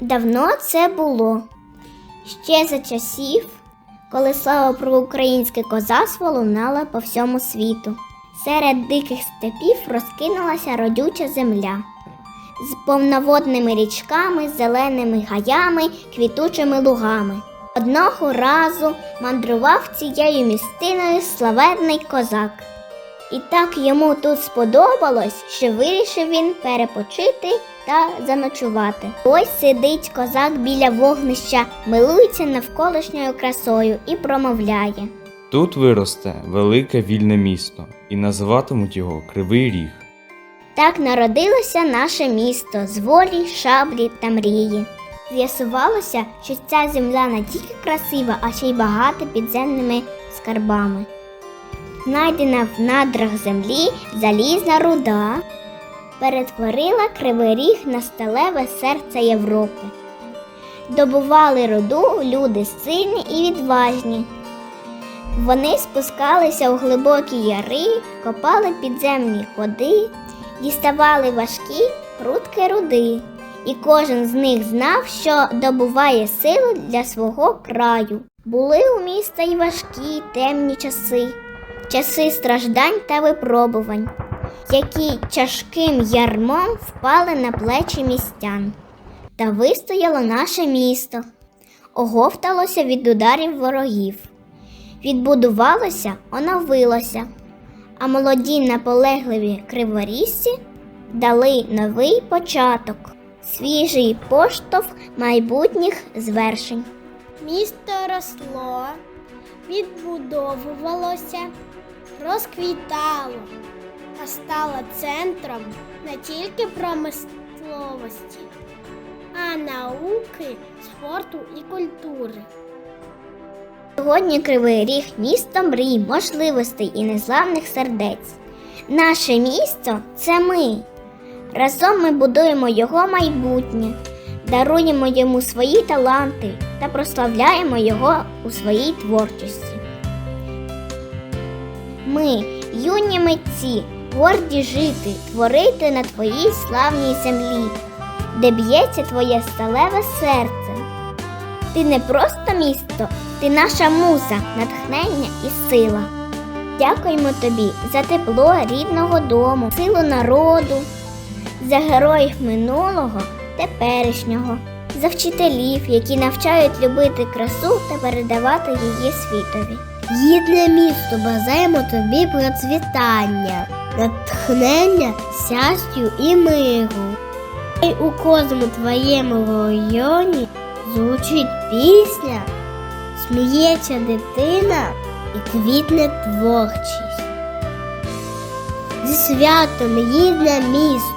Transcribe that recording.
Давно це було ще за часів, коли слава про українське козацтво лунала по всьому світу. Серед диких степів розкинулася родюча земля з повноводними річками, зеленими гаями, квітучими лугами. Одного разу мандрував цією містиною славетний козак. І так йому тут сподобалось, що вирішив він перепочити та заночувати. Ось сидить козак біля вогнища, милується навколишньою красою і промовляє. Тут виросте велике вільне місто, і називатимуть його Кривий Ріг. Так народилося наше місто з волі, шаблі та мрії. З'ясувалося, що ця земля не тільки красива, а ще й багата підземними скарбами. Знайдена в надрах землі залізна руда перетворила кривий ріг на сталеве серце Європи. Добували руду люди сильні і відважні. Вони спускалися у глибокі яри, копали підземні ходи, діставали важкі прутки руди, і кожен з них знав, що добуває силу для свого краю. Були у міста й важкі темні часи, часи страждань та випробувань, які тяжким ярмом впали на плечі містян. Та вистояло наше місто, оговталося від ударів ворогів відбудувалося, оновилося, а молоді наполегливі криворізці дали новий початок, свіжий поштовх майбутніх звершень. Місто росло, відбудовувалося, розквітало, а стало центром не тільки промисловості, а науки, спорту і культури. Сьогодні Кривий Ріг місто мрій, можливостей і незламних сердець. Наше місто це ми. Разом ми будуємо його майбутнє, даруємо йому свої таланти та прославляємо його у своїй творчості. Ми, юні митці, горді жити, творити на твоїй славній землі, де б'ється твоє сталеве серце. Ти не просто місто, ти наша муза, натхнення і сила. Дякуємо тобі за тепло рідного дому, силу народу, за героїв минулого, теперішнього, за вчителів, які навчають любити красу та передавати її світові. Гідне місто, бажаємо тобі процвітання, натхнення, щастю і миру. І у кожному твоєму районі звучить пісня, сміється дитина і квітне творчість. Зі святом гідне місто!